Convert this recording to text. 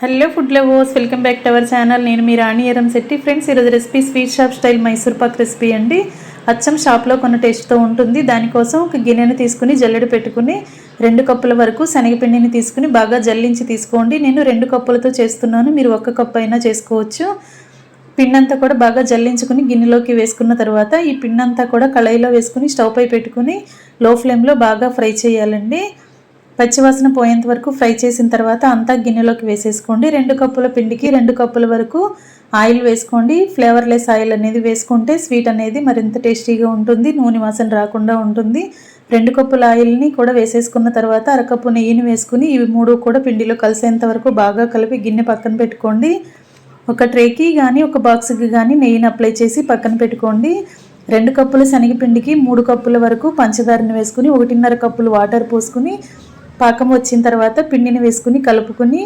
Hello food lovers welcome back to our channel. నేను మీ రాణి ఎరం శెట్టి. ఫ్రెండ్స్ ఈరోజు recipe sweet shop style Mysore pak recipe అండి. అచ్చం షాప్లో కొన్ని టేస్ట్తో ఉంటుంది. దానికోసం ఒక గిన్నెను తీసుకుని జల్లెడు పెట్టుకుని రెండు కప్పుల వరకు శనగపిండిని తీసుకుని బాగా జల్లించి తీసుకోండి. నేను రెండు కప్పులతో చేస్తున్నాను. మీరు ఒక్క కప్పు అయినా చేసుకోవచ్చు. పిండంతా కూడా బాగా జల్లించుకుని గిన్నెలోకి వేసుకున్న తర్వాత ఈ పిండంతా కూడా కళాయిలో వేసుకుని స్టవ్ పై పెట్టుకుని లో ఫ్లేమ్లో బాగా ఫ్రై చేయాలండి. పచ్చివాసన పోయేంత వరకు ఫ్రై చేసిన తర్వాత అంతా గిన్నెలోకి వేసేసుకోండి. రెండు కప్పుల పిండికి రెండు కప్పుల వరకు ఆయిల్ వేసుకోండి. ఫ్లేవర్లెస్ ఆయిల్ అనేది వేసుకుంటే స్వీట్ అనేది మరింత టేస్టీగా ఉంటుంది. నూనె వాసన రాకుండా ఉంటుంది. రెండు కప్పుల ఆయిల్ని కూడా వేసేసుకున్న తర్వాత అరకప్పు నెయ్యిని వేసుకుని ఇవి మూడు కూడా పిండిలో కలిసేంత వరకు బాగా కలిపి గిన్నె పక్కన పెట్టుకోండి. ఒక ట్రేకి కానీ ఒక బాక్స్కి కానీ నెయ్యిని అప్లై చేసి పక్కన పెట్టుకోండి. రెండు కప్పుల శనగపిండికి మూడు కప్పుల వరకు పంచదారని వేసుకుని ఒకటిన్నర కప్పులు వాటర్ పోసుకుని పాకం వచ్చిన తర్వాత పిండిని వేసుకుని కలుపుకుని